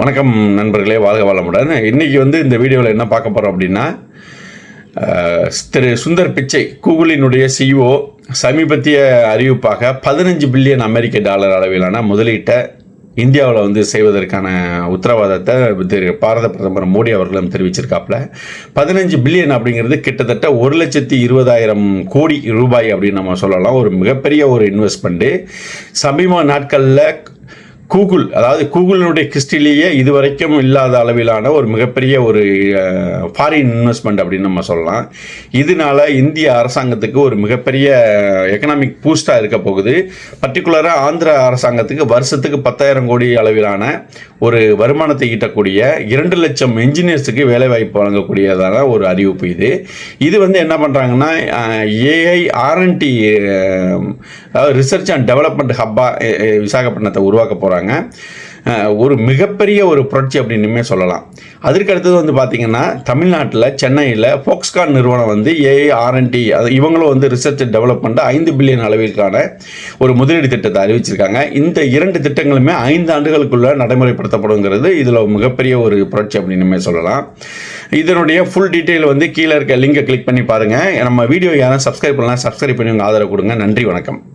வணக்கம் நண்பர்களே வாழ்க வளமுடன். இன்னைக்கு வந்து இந்த வீடியோவில் என்ன பார்க்க போகிறோம் அப்படின்னா திரு சுந்தர் பிச்சை கூகுளினுடைய சிஇஓ சமீபத்திய அறிவிப்பாக பதினஞ்சு பில்லியன் அமெரிக்க டாலர் அளவிலான முதலீட்டை இந்தியாவில் வந்து செய்வதற்கான உத்தரவாதத்தை திரு பாரத பிரதமர் மோடி அவர்களும் தெரிவிச்சிருக்காப்புல. பதினஞ்சு பில்லியன் அப்படிங்கிறது கிட்டத்தட்ட ஒரு லட்சத்தி இருபதாயிரம் கோடி ரூபாய் அப்படின்னு நம்ம சொல்லலாம். ஒரு மிகப்பெரிய ஒரு இன்வெஸ்ட்மெண்ட்டு சமீப நாட்களில் கூகுள் அதாவது கூகுளினுடைய ஹிஸ்ட்ரியிலேயே இதுவரைக்கும் இல்லாத அளவிலான ஒரு மிகப்பெரிய ஒரு ஃபாரின் இன்வெஸ்ட்மெண்ட் அப்படின்னு நம்ம சொல்லலாம். இதனால இந்திய அரசாங்கத்துக்கு ஒரு மிகப்பெரிய எக்கனாமிக் பூஸ்டாக இருக்க போகுது. பர்டிகுலராக ஆந்திர அரசாங்கத்துக்கு வருஷத்துக்கு பத்தாயிரம் கோடி அளவிலான ஒரு வருமானத்தை ஈட்டக்கூடிய இரண்டு லட்சம் இன்ஜினியர்ஸுக்கு வேலைவாய்ப்பு வழங்கக்கூடியதான ஒரு அறிவிப்பு இது. இது வந்து என்ன பண்ணுறாங்கன்னா ஏஐ ஆர்என்டி அதாவது ரிசர்ச் அண்ட் டெவலப்மெண்ட் ஹப்பாக விசாகப்பட்டினத்தை உருவாக்க போகிறாங்க ஒரு மிகப்பெரிய ஒரு புரட்சி அப்படின்னுமே சொல்லலாம். அதற்கு அடுத்தது வந்து பார்த்திங்கன்னா தமிழ்நாட்டில் சென்னையில் ஃபோக்ஸ்கான் நிறுவனம் வந்து ஏஐ ஆர்என்டி அது இவங்களும் வந்து ரிசர்ச் அண்ட் ஐந்து பில்லியன் அளவிற்கான ஒரு முதலீடு திட்டத்தை அறிவிச்சிருக்காங்க. இந்த இரண்டு திட்டங்களுமே ஐந்து ஆண்டுகளுக்குள்ளே நடைமுறைப்படுத்தப்படுங்கிறது இதில் மிகப்பெரிய ஒரு புரட்சி அப்படின்னுமே சொல்லலாம். இதனுடைய ஃபுல் டீட்டெயில் வந்து கீழே இருக்க லிங்கை கிளிக் பண்ணி பாருங்கள் நம்ம வீடியோ யாரும் சப்ஸ்கிரைப் பண்ணலாம் சப்ஸ்கிரைப் பண்ணி உங்கள் ஆதரவு கொடுங்க. நன்றி வணக்கம்.